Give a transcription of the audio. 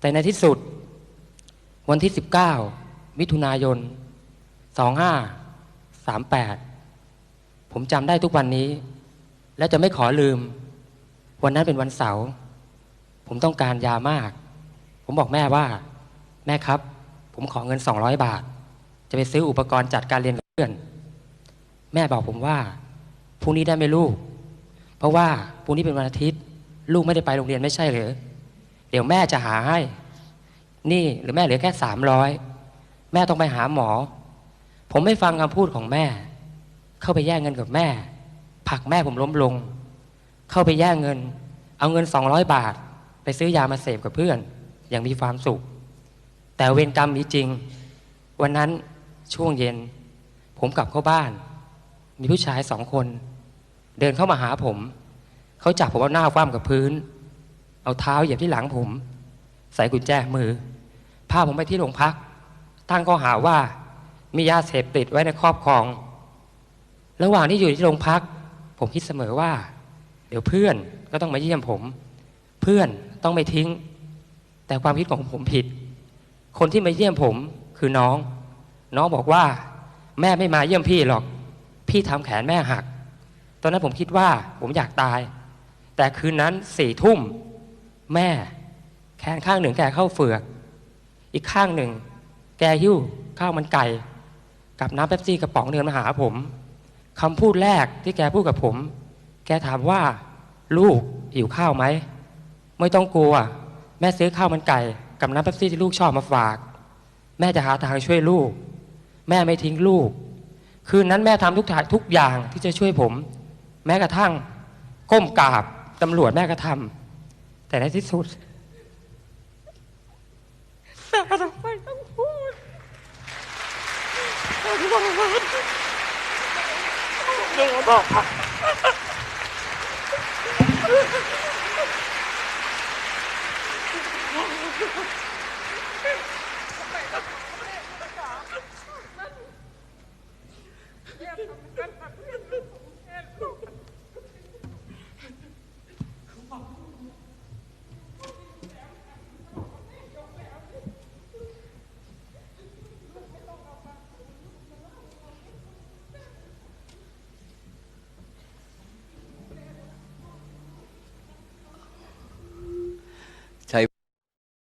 แต่ในที่สุด วันที่ 19 มิถุนายน 2538 ผมจำได้ทุกวันนี้ และจะไม่ขอลืม วันนั้นเป็นวันเสาร์ผมต้องการยามาก ผมบอกแม่ว่า แม่ครับ ผมขอเงิน 200 บาท จะไปซื้ออุปกรณ์จัดการเรียนเพื่อน แม่บอกผมว่าพรุ่งนี้ได้ไหมลูก เพราะว่าพรุ่งนี้เป็นวันอาทิตย์ ลูกไม่ได้ไปโรงเรียนไม่ใช่เหรอ เดี๋ยวแม่จะหาให้ นี่หรือแม่เหลือแค่สามร้อยแม่ต้องไปหาหมอ ผมไม่ฟังคำพูดของแม่ เข้าไปแย่งเงินกับแม่ผลักแม่ผมล้มลง เข้าไปแย่งเงิน เอาเงินสองร้อยบาท ไปซื้อยามาเสพกับเพื่อน อย่างมีความสุข แต่เวรกรรมมีจริง วันนั้นช่วงเย็น ผมกลับเข้าบ้าน มีผู้ชายสองคน เดินเข้ามาหาผม เขาจับผมเอาหน้าคว่ำกับพื้น เอาเท้าเหยียบที่หลังผม ใส่กุญแจมือ พาผมไปที่โรงพัก ตั้งข้อหาว่า มียาเสพติดไว้ในครอบครอง ระหว่างที่อยู่ที่โรงพัก ผมคิดเสมอว่า เดี๋ยวเพื่อนก็ต้องมาเยี่ยมผม เพื่อนต้องไม่ทิ้ง แต่ความคิดของผมผิด คนที่มาเยี่ยมผมคือน้อง น้องบอกว่า แม่ไม่มาเยี่ยมพี่หรอก พี่ทำแขนแม่หัก ตอนนั้นผมคิดว่าผมอยากตาย แต่คืนนั้นสี่ทุ่ม แม่ แขนข้างหนึ่งแกเข้าเฟือก อีกข้างหนึ่ง แกหิ้วข้าวมันไก่ กับน้ำเป๊ปซี่กระป๋องเดินมาหาผมคำพูดแรกที่แกพูดกับผม แกถามว่า ลูกหิวข้าวไหม ไม่ต้องกลัว แม่ซื้อข้าวมันไก่ กับน้ำเป๊ปซี่ที่ลูกชอบมาฝาก แม่จะหาทางช่วยลูก แม่ไม่ทิ้งลูก คืนนั้นแม่ทำทุกทางทุกอย่างที่จะช่วยผม แม้กระทั่ง ก้มกราบตำรวจแม่ก็ทำ แต่ในที่สุดแม่ทำไมต้องพูดแม่บอก